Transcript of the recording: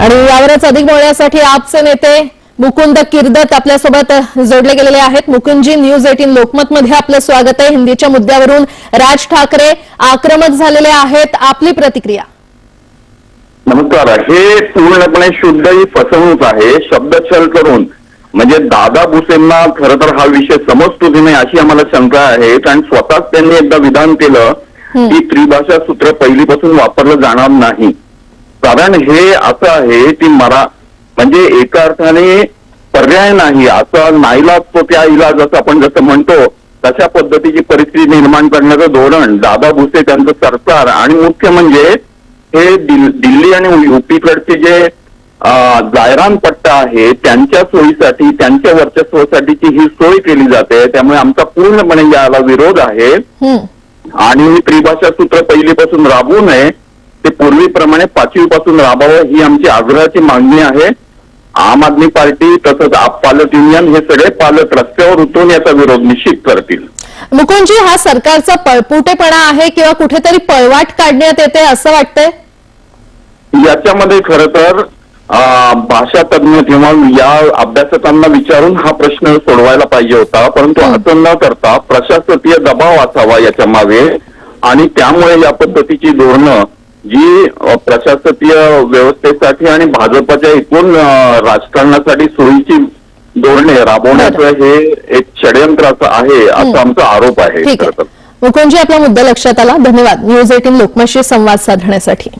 आणि यावरच अधिक बोलण्यासाठी आपचे नेते मुकुंद किर्दत आपल्यासोबत जोडले गेलेले आहेत. मुकुंदजी न्यूज एटीन लोकमत मध्ये आपलं स्वागत आहे. हिंदीच्या मुद्द्यावरून राज ठाकरे आक्रमक झालेले आहेत. आपली प्रतिक्रिया. नमस्कार. हे पूर्णपणे शुद्ध ही फसवणूक आहे. शब्दछल करून. म्हणजे दादा भुसेंना खरं तर हा विषय समजतो की नाही अशी आम्हाला शंका आहे. कारण स्वतःच त्यांनी एकदा विधान केलं की त्रिभाषा सूत्र पहिलीपासून वापरलं जाणार नाही. कारण हे असं आहे की मरा म्हणजे एका अर्थाने पर्याय नाही असं नाईलाज तो त्या इलाज असं आपण जसं म्हणतो तशा पद्धतीची परिस्थिती निर्माण करण्याचं धोरण दादा भुसे त्यांचं सरकार आणि मुख्य म्हणजे हे दिल- दिल्ली आणि युपीकडचे जे जायरान पट्टा आहे त्यांच्या सोयीसाठी त्यांच्या वर्चस्वासाठीची ही सोय केली जाते त्यामुळे आमचा पूर्णपणे याला विरोध आहे हं. आणि त्रिभाषा सूत्र पहिलीपासून राबवू नये ते पूर्वीप्रमाणे पाचवीपासून राबावं ही आमची आग्रहाची मागणी आहे. आम आदमी पार्टी तसंच आप पालक युनियन हे सगळे पालक रस्त्यावर उतरून याचा विरोध निश्चित करतील. मुकुंदजी हा सरकारचा पळपुटेपणा आहे किंवा कुठेतरी पळवाट काढण्यात येते असं वाटतंय? याच्यामध्ये खरं तर भाषा तज्ञ किंवा या अभ्यासकांना विचारून हा प्रश्न सोडवायला पाहिजे होता. परंतु असं न करता प्रशासकीय दबाव असावा याच्या मागे आणि त्यामुळे या पद्धतीची धोरणं जी प्रशासकीय व्यवस्थेसाठी आणि भाजपच्या एकूण राजकारणासाठी सोयीची धोरणे राबवण्याचं हे एक षडयंत्र असं आहे असा आमचा आरोप आहे मुकुंदजी आपला मुद्दा लक्षात आला. धन्यवाद. न्यूज एटीन लोकमतशी संवाद साधण्यासाठी.